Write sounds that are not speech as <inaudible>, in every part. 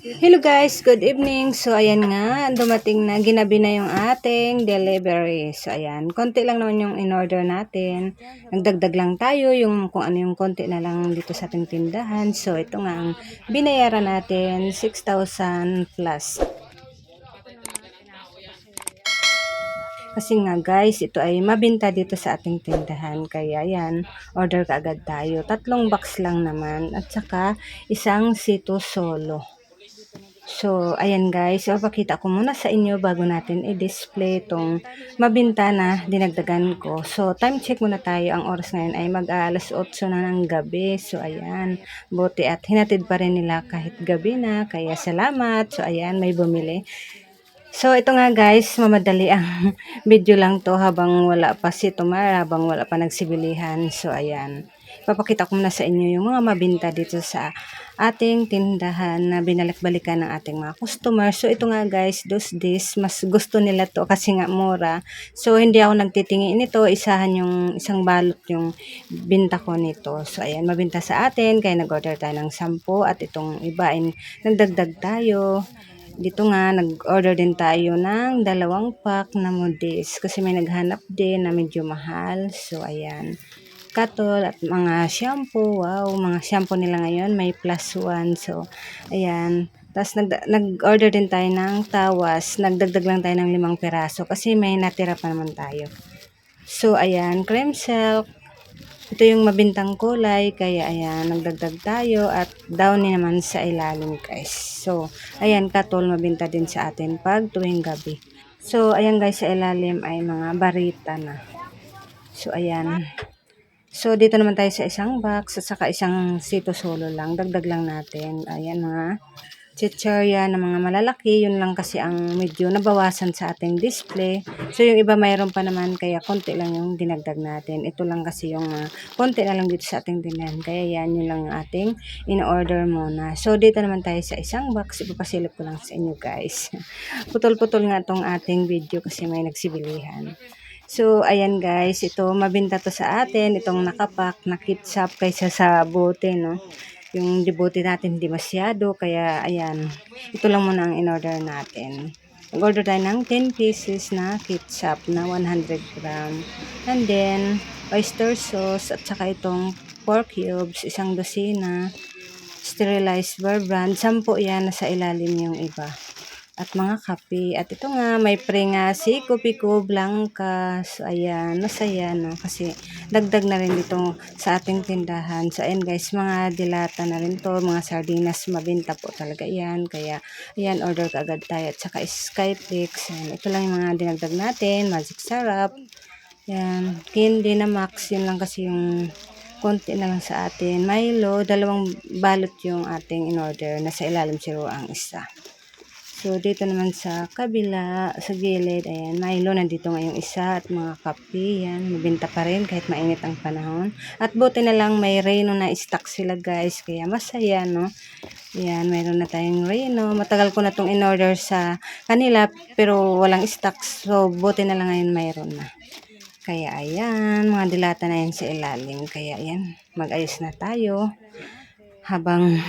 Hello guys, good evening. So ayan nga, dumating na, ginabi na yung ating delivery. So ayan, konti lang naman yung in-order natin. Nagdagdag lang tayo yung kung ano yung konti na lang dito sa ating tindahan. So ito nga ang binayaran natin, 6,000 plus. Kasi nga guys, ito ay mabinta dito sa ating tindahan. Kaya yan, order ka agad tayo. Tatlong box lang naman. At saka isang sito solo. So, ayan guys. So, pakita ko muna sa inyo bago natin i-display itong mabinta na dinagdagan ko. So, time check muna tayo. Ang oras ngayon ay mag-alas 8 na ng gabi. So, ayan. Buti at hinatid pa rin nila kahit gabi na. Kaya salamat. So, ayan. May bumili. So, ito nga guys, mamadali ang <laughs> video lang to habang wala pa si Tomar, habang wala pa nagsibilihan. So, ayan. Papakita ko muna sa inyo yung mga mabinta dito sa ating tindahan na binalik-balikan ng ating mga customer. So, ito nga guys, those days, mas gusto nila to kasi nga mura. So, hindi ako nagtitingin nito. Isahan yung isang balot yung binta ko nito. So, ayan, mabinta sa atin. Kaya nag-order tayo ng 10 at itong iba ay nagdagdag tayo dito nga, nag-order din tayo ng dalawang pack na modis kasi may naghanap din na medyo mahal. So, ayan. Katol at mga shampoo. Wow, mga shampoo nila ngayon may plus one. So, ayan. Tapos nag, nag-order din tayo ng tawas. Nagdagdag lang tayo ng limang piraso kasi may natira pa naman tayo. So, ayan. Cream silk. Ito yung mabintang kulay, kaya ayan, nagdagdag tayo at downy naman sa ilalim guys. So, ayan, katol mabinta din sa atin pag tuwing gabi. So, ayan guys, sa ilalim ay mga barita na. So, ayan. So, dito naman tayo sa isang box at saka isang sito solo lang. Dagdag lang natin. Ayan mga chicharia na mga malalaki. Yun lang kasi ang medyo nabawasan sa ating display. So, yung iba mayroon pa naman kaya konti lang yung dinagdag natin. Ito lang kasi yung uh, konti na lang dito sa ating tindahan. Kaya yan, yun lang ating in-order muna. So, dito naman tayo sa isang box. Ipapasilip ko lang sa inyo guys. <laughs> Putol-putol nga tong ating video kasi may nagsibilihan. So, ayan guys, ito mabinta to sa atin, itong nakapak na kitsap kaysa sa bote, no? Yung debote natin hindi masyado, kaya ayan, ito lang muna ang in-order natin. Nag-order tayo ng 10 pieces na ketchup na 100 gram. And then, oyster sauce at saka itong pork cubes, isang dosina, sterilized bear brand, sampo yan, nasa ilalim yung iba at mga kape. At ito nga, may pre nga si Kupiko Blanca. So, ayan, masaya, no? Kasi, dagdag na rin dito sa ating tindahan. So, ayan guys, mga dilata na rin to. Mga sardinas, mabinta po talaga yan. Kaya, ayan, order ka agad tayo. At saka, Skyflix. Ayan, ito lang yung mga dinagdag natin. Magic syrup. Ayan, candy na max. Yun lang kasi yung konti na lang sa atin. Milo, dalawang balot yung ating in-order. Nasa ilalim zero ang isa. So, dito naman sa kabila, sa gilid, ayan, Milo, nandito nga yung isa at mga kape, yan, mabinta pa rin kahit mainit ang panahon. At buti na lang may Reno na stock sila guys, kaya masaya, no? Yan, mayroon na tayong Reno. Matagal ko na itong in-order sa kanila, pero walang stock, so buti na lang ngayon mayroon na. Kaya ayan, mga dilata na yan sa ilalim. Kaya ayan, mag-ayos na tayo. Habang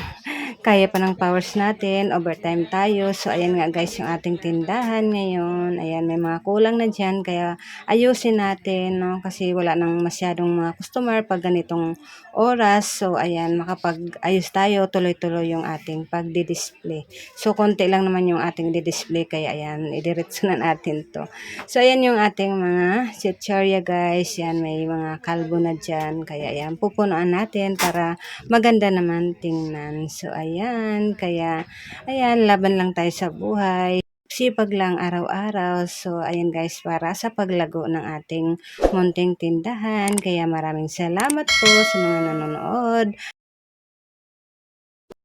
kaya pa ng powers natin, overtime tayo. So, ayan nga guys, yung ating tindahan ngayon. Ayan, may mga kulang na dyan, kaya ayusin natin, no? Kasi wala nang masyadong mga customer pag ganitong oras. So, ayan, makapag-ayos tayo, tuloy-tuloy yung ating pagdi-display. So, konti lang naman yung ating di-display, kaya ayan, idiretso na natin to. So, ayan yung ating mga chicharia guys. Yan, may mga kalbo na dyan. Kaya ayan, pupunuan natin para maganda naman tingnan. So, ayan Ayan, kaya, ayan, laban lang tayo sa buhay. Sipag lang araw-araw. So, ayan guys, para sa paglago ng ating munting tindahan. Kaya maraming salamat po sa mga nanonood.